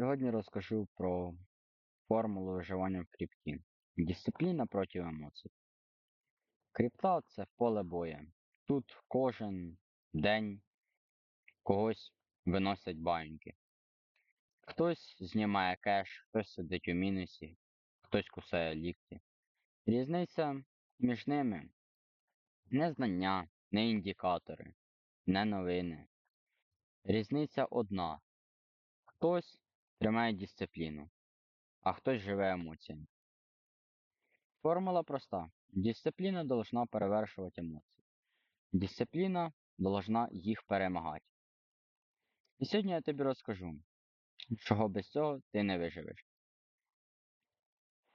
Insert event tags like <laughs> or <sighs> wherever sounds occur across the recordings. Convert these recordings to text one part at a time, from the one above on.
Сьогодні розкажу про формулу виживання в крипті. Дисципліна проти емоцій. Крипта це поле боя. Тут кожен день когось виносять баньки. Хтось знімає кеш, хтось сидить у мінусі, хтось кусає лікті. Різниця між ними не знання, не індикатори, не новини. Різниця одна. Хтось тримає дисципліну, а хтось живе емоціями. Формула проста. Дисципліна должна перевершувати емоції. Дисципліна должна їх перемагати. І сьогодні я тобі розкажу, чого без цього ти не виживеш.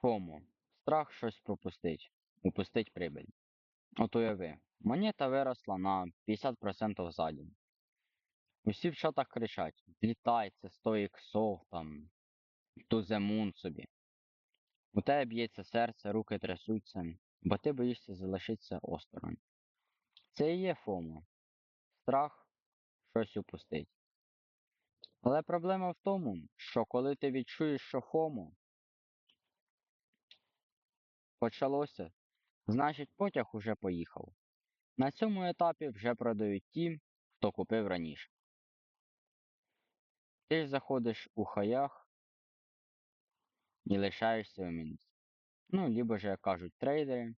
ФОМО. Страх щось пропустить. Упустить прибиль. От уяви, монета виросла на 50% за. Усі в чатах кричать: Злітай, це 100 іксов, там, туземун собі. У тебе б'ється серце, руки трясуться, бо ти боїшся залишитися осторонь. Це і є ФОМО. Страх щось упустить. Але проблема в тому, що коли ти відчуєш, що ФОМО почалося, значить потяг уже поїхав. На цьому етапі вже продають ті, хто купив раніше. Ти ж заходиш у хаях і лишаєшся у мінус. Ну, либо же, як кажуть трейдери,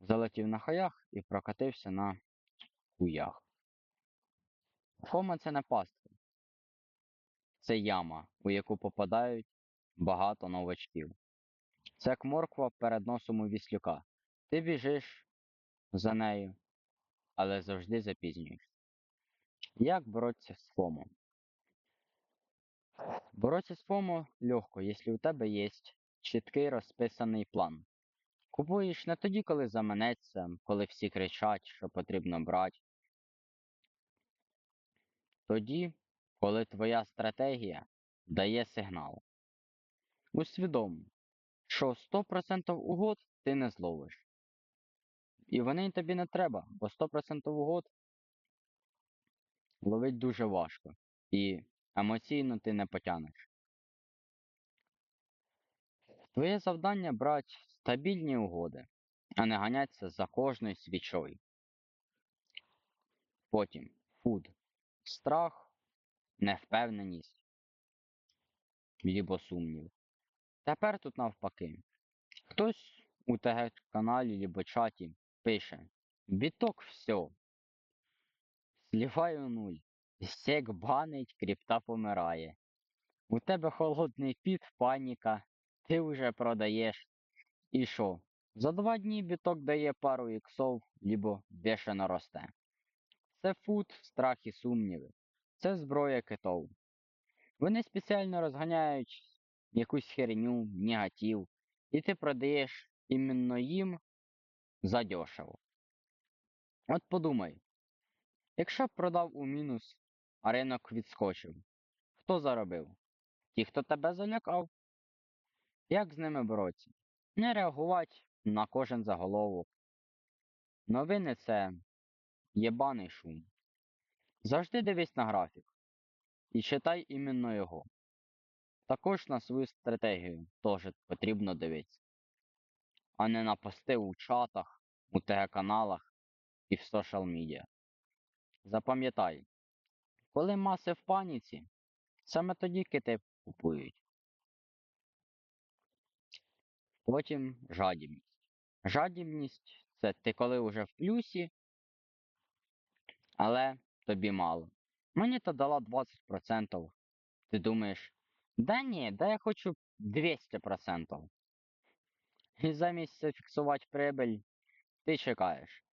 залетів на хаях і прокатився на хуях. Фома це не пастка. Це яма, у яку попадають багато новачків. Це як морква перед носом у віслюка. Ти біжиш за нею, але завжди запізнюєшся. Як боротися з ФОМО? Боротися з ФОМО легко, якщо у тебе є чіткий розписаний план. Купуєш не тоді, коли заманеться, коли всі кричать, що потрібно брати. Тоді, коли твоя стратегія дає сигнал. Усвідом, що 100% угод ти не зловиш. І вони тобі не треба, бо 100% угод ловить дуже важко. І емоційно ти не потягнеш. Твоє завдання брати стабільні угоди, а не ганятися за кожною свічою. Потім фуд. Страх, невпевненість, лібо сумнів. Тепер тут навпаки. Хтось у ТГ каналі лібо чаті пише Біток все. Сліваю нуль. Сек банить, крипта помирає. У тебе холодний піт, паніка, ти вже продаєш. І що? За два дні біток дає пару іксов, лібо бешено росте. Це фут, страх і сумніви. Це зброя китов. Вони спеціально розганяють якусь херню, негатив, і ти продаєш іменно їм задешево. От подумай, якщо б продав у мінус, а ринок відскочив, хто заробив? Ті, хто тебе залякав? Як з ними боротися? Не реагувати на кожен заголовок. Новини це єбаний шум. Завжди дивись на графік і читай іменно його. Також на свою стратегію теж потрібно дивитися, а не на пости у чатах, у ТГ-каналах і в соціал медіа. Запам'ятай, коли маси в паніці, саме тоді кити купують. Потім жадібність. Жадібність це ти коли вже в плюсі, але тобі мало. Мені то дала 20%. Ти думаєш, да ні, да я хочу 200%. І замість зафіксувати прибиль, ти чекаєш.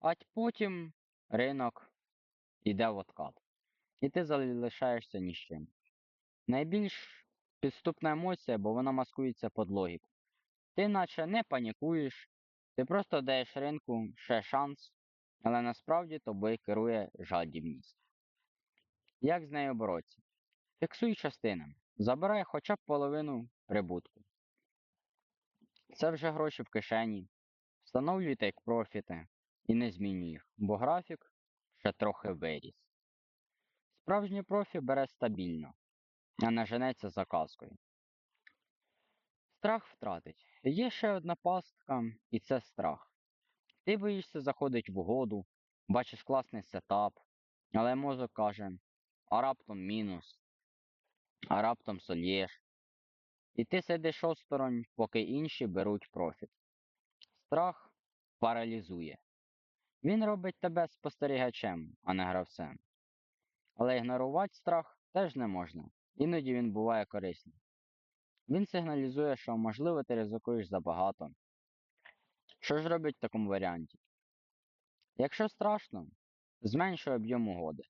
А потім ринок іде в откат. І ти залишаєшся ні з чим. Найбільш підступна емоція, бо вона маскується під логіку. Ти наче не панікуєш, ти просто даєш ринку ще шанс, але насправді тобою керує жадібність. Як з нею боротися? Фіксуй частинами. Забирай хоча б половину прибутку. Це вже гроші в кишені. Встановлюй тейк профіти і не змінюй їх, бо графік ще трохи виріс. Справжній профі бере стабільно. а не женеться за казкою. Страх втратить. Є ще одна пастка, і це страх. Ти боїшся заходить в угоду, бачиш класний сетап, але мозок каже, а раптом мінус, а раптом сольєш. І ти сидиш осторонь, поки інші беруть профіт. Страх паралізує. Він робить тебе спостерігачем, а не гравцем. Але ігнорувати страх теж не можна. Іноді він буває корисним. Він сигналізує, що можливо ти ризикуєш забагато. Що ж робить в такому варіанті? Якщо страшно, зменшуй об'єм угоди.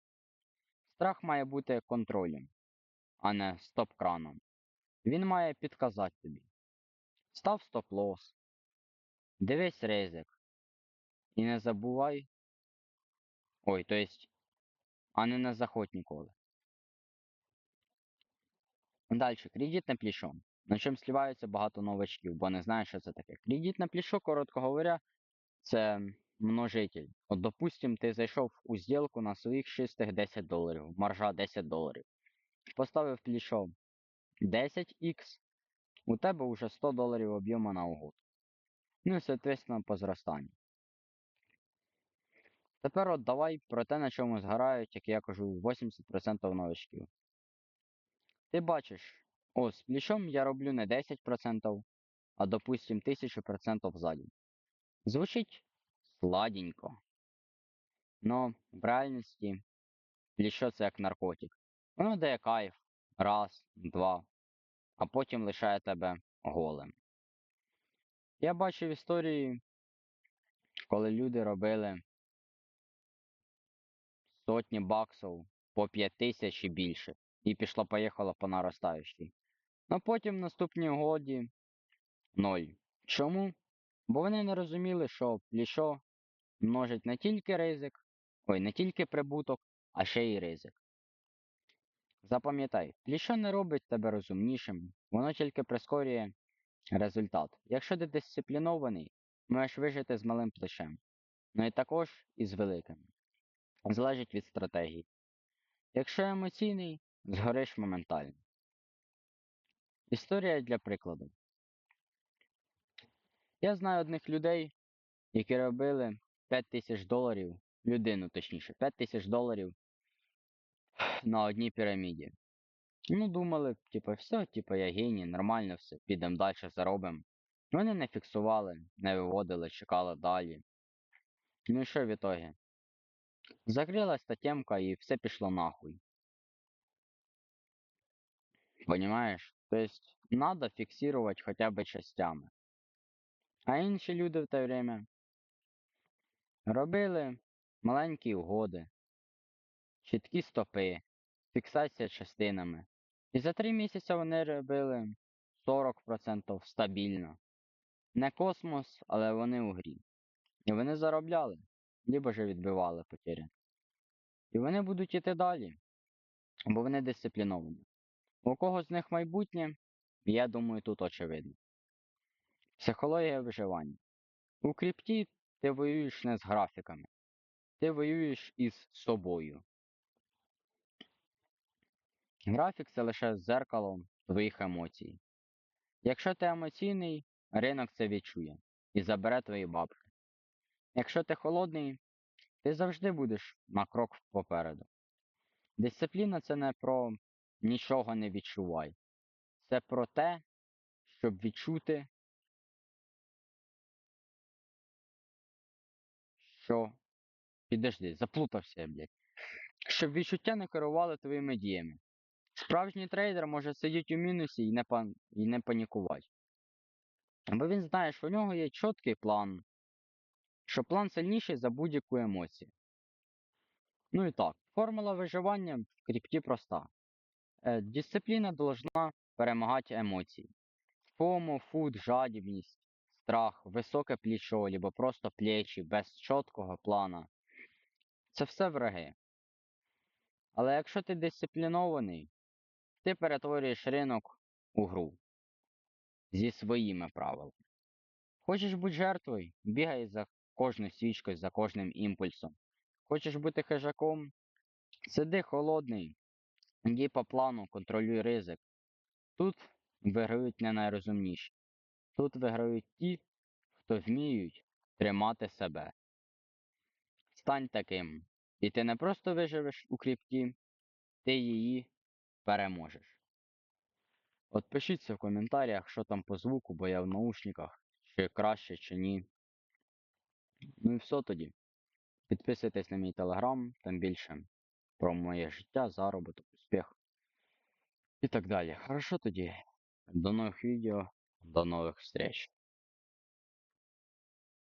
Страх має бути контролем, а не стоп-краном. Він має підказати тобі. Став стоп-лос, дивись ризик. І не забувай. Ой, то есть, а не не заходь ніколи. Далі, кредитне плішо. На чим сліваються багато новачків, бо не знають, що це таке. Кредитне плішо, коротко говоря, це множитель. От, допустим, ти зайшов у зділку на своїх чистих 10 доларів, маржа 10 доларів. Поставив плішо 10х, у тебе вже 100 доларів об'єму на угоду. Ну і, соответственно, по зростанню. Тепер от давай про те, на чому згорають, як я кажу, 80% новачків. Ти бачиш, о, з плечом я роблю не 10%, а допустим 1000% ззаді. Звучить сладенько. Но в реальності плечо це як наркотик. Воно дає кайф раз, два, а потім лишає тебе голим. Я бачив історії, коли люди робили сотні баксів по 5 тисяч і більше. І пішло-поїхало по наростаючій. Ну потім в наступній годі ноль. Чому? Бо вони не розуміли, що плішо множить не тільки ризик, ой, не тільки прибуток, а ще й ризик. Запам'ятай, плішо не робить тебе розумнішим, воно тільки прискорює результат. Якщо ти дисциплінований, можеш вижити з малим плечем. Ну і також і з великим. Залежить від стратегії. Якщо емоційний, <laughs> згориш моментально. Історія для прикладу. Я знаю одних людей, які робили 5 тисяч доларів, людину точніше, 5 тисяч доларів <sighs> на одній піраміді. Ну, думали, типу, все, типу, я геній, нормально все, підемо далі, заробимо. Вони не фіксували, не виводили, чекали далі. Ну і що в ітогі? Закрилась та темка і все пішло нахуй. Понимаешь? То есть надо фиксировать хотя бы частями. А інші люди в те время робили маленькі угоди, чіткі стопи, фіксація частинами. І за три місяці вони робили 40% стабільно. Не космос, але вони у грі. І вони заробляли, либо же відбивали потері. І вони будуть іти далі, бо вони дисципліновані. У кого з них майбутнє, я думаю, тут очевидно. Психологія виживання. У крипті ти воюєш не з графіками, ти воюєш із собою. Графік це лише зеркало твоїх емоцій. Якщо ти емоційний, ринок це відчує і забере твої бабки. Якщо ти холодний, ти завжди будеш на крок попереду. Дисципліна це не про нічого не відчувай. Це про те, щоб відчути, що. Підожди, заплутався я, блядь. Щоб відчуття не керували твоїми діями. Справжній трейдер може сидіти у мінусі і не, пан... і не панікувати. Бо він знає, що у нього є чіткий план, що план сильніший за будь-яку емоцію. Ну і так, формула виживання в крипті проста. Е, дисципліна должна перемагати емоції. Фому, фуд, жадібність, страх, високе плечо, або просто плечі без чіткого плана. Це все враги. Але якщо ти дисциплінований, ти перетворюєш ринок у гру зі своїми правилами. Хочеш бути жертвою, бігай за кожною свічкою, за кожним імпульсом. Хочеш бути хижаком, сиди холодний, Дій по плану, контролюй ризик. Тут виграють не найрозумніші. Тут виграють ті, хто вміють тримати себе. Стань таким. І ти не просто виживеш у крипті, ти її переможеш. От пишіться в коментарях, що там по звуку, бо я в наушниках, чи краще, чи ні. Ну і все тоді. Підписуйтесь на мій телеграм, там більше про моє життя, заробіток, успіх і так далі. Хорошо тоді. До нових відео, до нових встреч.